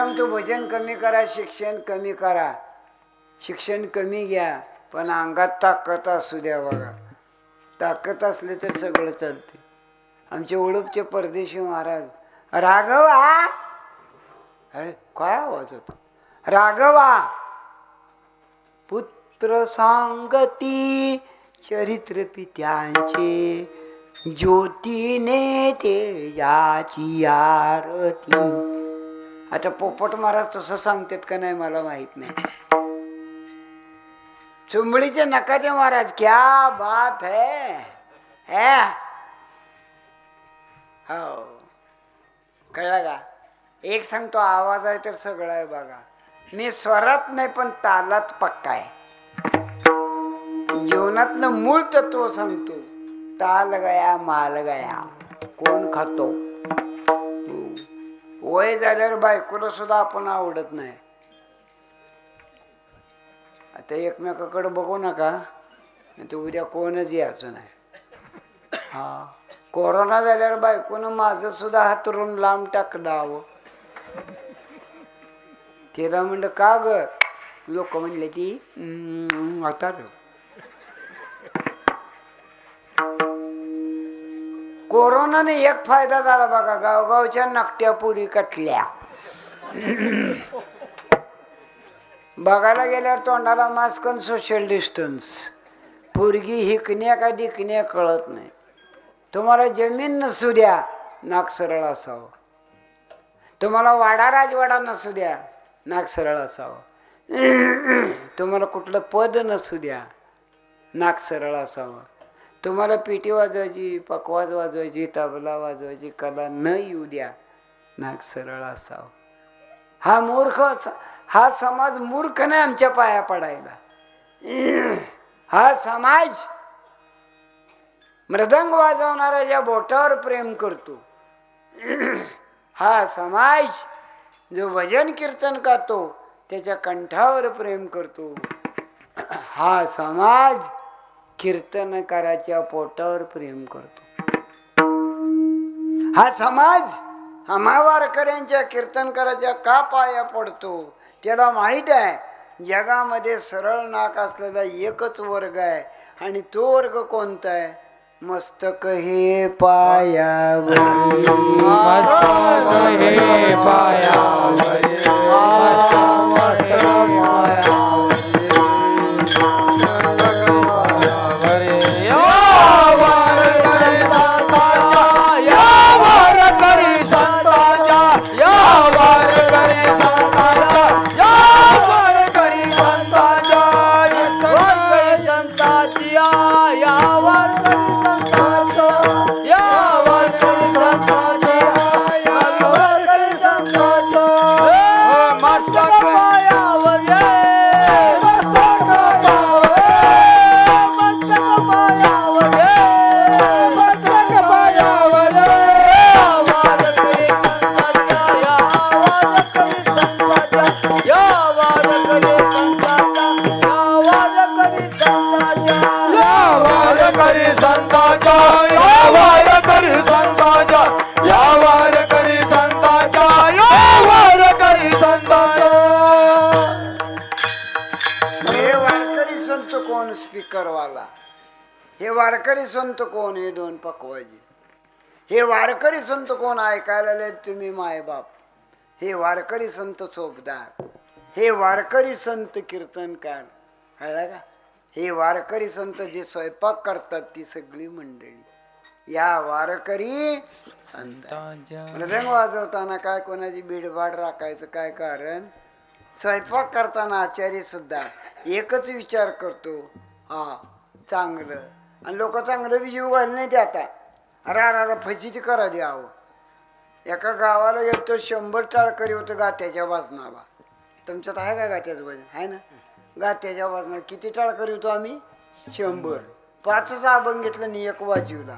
सांगतो भजन कमी करा शिक्षण कमी करा. शिक्षण कमी घ्या पण अंगात ताकद असू द्या बघा. ताकद असले तर सगळं चालते. आमचे ओळखचे परदेशी महाराज राघवा काय आवाज होतो? राघवा पुत्र सांगती चरित्र पित्यांचे ज्योतीने ते याची आरती. आता पोपट महाराज तसं सांगतात का नाही मला माहीत नाही. चुंबळीचे नकाचे महाराज क्या बात है? है? हो. कळलं का? एक सांगतो आवाज आहे तर सगळं आहे बघा. मी स्वरात नाही पण तालात पक्का आहे. जीवनातलं मूळ तत्व सांगतो. ताल गया माल गया. कोण खातो? वय झाल्यावर बायकोला सुद्धा आपण आवडत नाही. आता एकमेकाकडे बघू नका ते उद्या कोणच यायचं नाही. हा. कोरोना झाल्यावर बायकोनं माझं सुद्धा हातरून लांब टाकलं हवं तिला म्हणलं का ग? लोक म्हणले ती "हम्म, आता कोरोनाने एक फायदा झाला बघा गावगावच्या नकट्या पुरी कटल्या. बघायला गेल्यावर तोंडाला मास्क आणि सोशल डिस्टन्स पोरगी हिकण्या का डिकण्या कळत नाही. तुम्हाला जमीन नसू द्या नाक सरळ असावं. तुम्हाला वाडा राजवाडा नसू द्या नाक सरळ असावं. तुम्हाला कुठलं पद नसू द्या नाक सरळ असावं. तुम्हाला पेटी वाजवायची पकवाज वाजवायची तबला वाजवायची कला न येऊ द्या. नाक सरळ असावं. हा मूर्ख स- हा समाज मूर्ख नाही आमच्या पाया पडायला. हा समाज मृदंग वाजवणाऱ्याच्या बोटावर प्रेम करतो हा समाज जो भजन कीर्तन करतो त्याच्या कंठावर प्रेम करतो हा समाज कीर्तनकाराच्या पोटावर प्रेम करतो. हा समाज वारकऱ्यांच्या कीर्तनकाराच्या का पाया पडतो? त्याला माहीत आहे जगामध्ये सरळ नाक असलेला एकच वर्ग आहे. आणि तो वर्ग कोणता आहे? मस्तक हे पायावर. हे पायावरी. करी संत कोण स्पीकरवाला? हे वारकरी संत कोण हे दोन पकवाजी? हे वारकरी संत कोण ऐकायला तुम्ही मायबाप? हे वारकरी संत सोबदार हे वारकरी संत कीर्तनकार. कळलं का? हे वारकरी संत जे स्वयंपाक करतात ती सगळी मंडळी. या वारकरी संत वाजवताना काय कोणाची बीडभाड राखायचं काय कारण? स्वयंपाक करताना आचार्य सुद्धा एकच विचार करतो. हा चांगलं. आणि लोक चांगलं बी जीव घाल नाही ते आता. अरे अरे अरे फजिती करा आहो. एका गावाला येतो शंभर टाळकरी होतं गात्याच्या वाजनाला. तुमच्यात आहे का गात्याचं वजन? आहे ना? गात्याच्या वाजनाला किती टाळकरी होतो आम्ही? शंभर. पाचच अभंग घेतलं आणि एक वाजीवला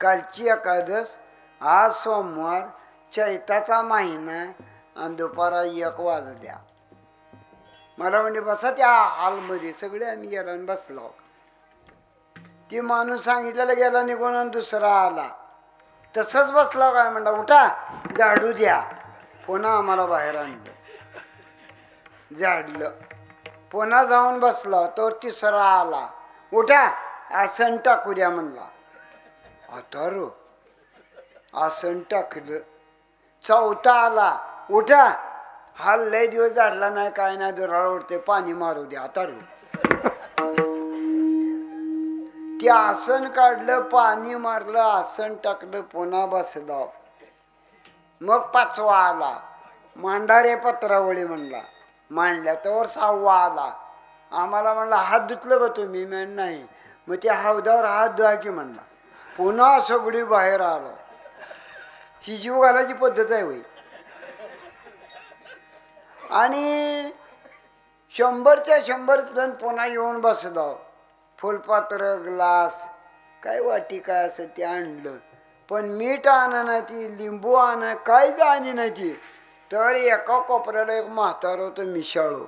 कालची एकादस आज सोमवार चैताचा महिना आणि दुपारा एक वाजल्या मला म्हणजे बसा त्या हॉलमध्ये. सगळे आम्ही गेला आणि बसलो. ती माणूस सांगितलेला गेला निघून आणि दुसरा आला. तसंच बसला काय म्हणला उठा झाडू द्या. पुन्हा आम्हाला बाहेर आणलं. झाडलं. पुन्हा जाऊन बसला तो तिसरा आला. उठा आसन टाकू द्या म्हणला. आता रो आसन टाकलं. चौथा आला. उठा. हा लय दिवस झाडला नाही काय नाही दुराळ उठते पाणी मारू द्या आता ते आसन काढलं पाणी मारलं आसन टाकलं पुन्हा बसलं. मग पाचवा आला. मांडारे पत्रावळी म्हणला. मांडल्या तर सहावा आला. आम्हाला म्हणला हात धुतलं का तुम्ही? म्हण नाही. मग ते हौदावर हात धुवा की म्हणला. पुन्हा सगळी बाहेर आलो. ही जीव घालायची पद्धत आहे होई आणि शंभरच्या शंभर जण पुन्हा येऊन बसलो. फुलपात्र ग्लास काय वाटी काय असं ते आणलं. पण मीठ आणा नाही ती लिंबू आणा काहीच आणी नाही ती. तर एका कोपऱ्याला एक म्हातार होतं मिशाळू.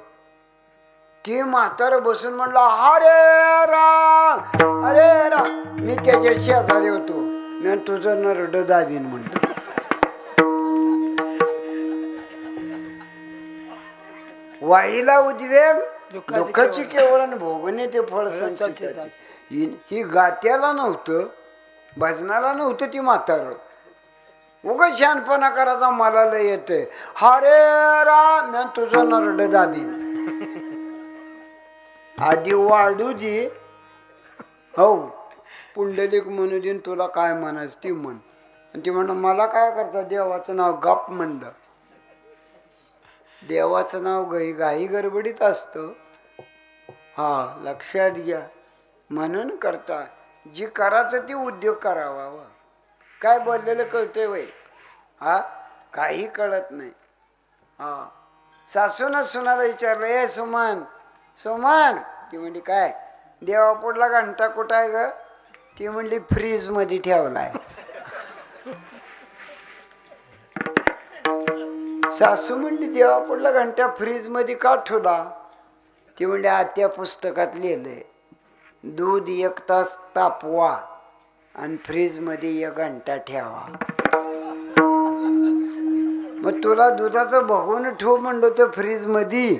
ती म्हातार बसून म्हणलं अरे राम अरे राम. मी त्याच्या शेजारी होतो. मी तुझं नरड दाबीन म्हणलं. वाईला उद्वेग दुःखाची केवळ. आणि भोगणे ते फळ. ही गात्याला नव्हतं भजनाला नव्हतं ती म्हातार. उग शहाणपणा करायचा मला लय येते हरे राम तुझं नरड दाबीन. आधी वाढू दे. हो. पुंडलिक म्हणू देईन तुला काय म्हणायचं ती म्हण. आणि ती म्हणलं मला काय करता देवाचं नाव गप म्हणलं. देवाचं नाव गाई गाई गडबडीत असतं. हा लक्षात घ्या. म्हणून करता जी करायचं ती उद्योग करावा वा काय बोललेलं कळतंय वय हा काही कळत नाही. हा. सासून सुनाला विचारलं ए सुमन सुमन. ती म्हणली काय? देवापुढला घंटा कुठं आहे ग? ती म्हणली फ्रीजमध्ये ठेवला आहे सासू म्हणली पडला घंटा फ्रीजमध्ये का ठेवला? ती म्हणली आत्या पुस्तकात लिहिलंय दूध एक तास तापवा आणि फ्रीजमध्ये एक घंटा ठेवा. मग तुला दुधाचं बघून ठेव म्हणलं तर फ्रीजमध्ये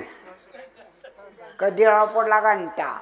का पडला घंटा?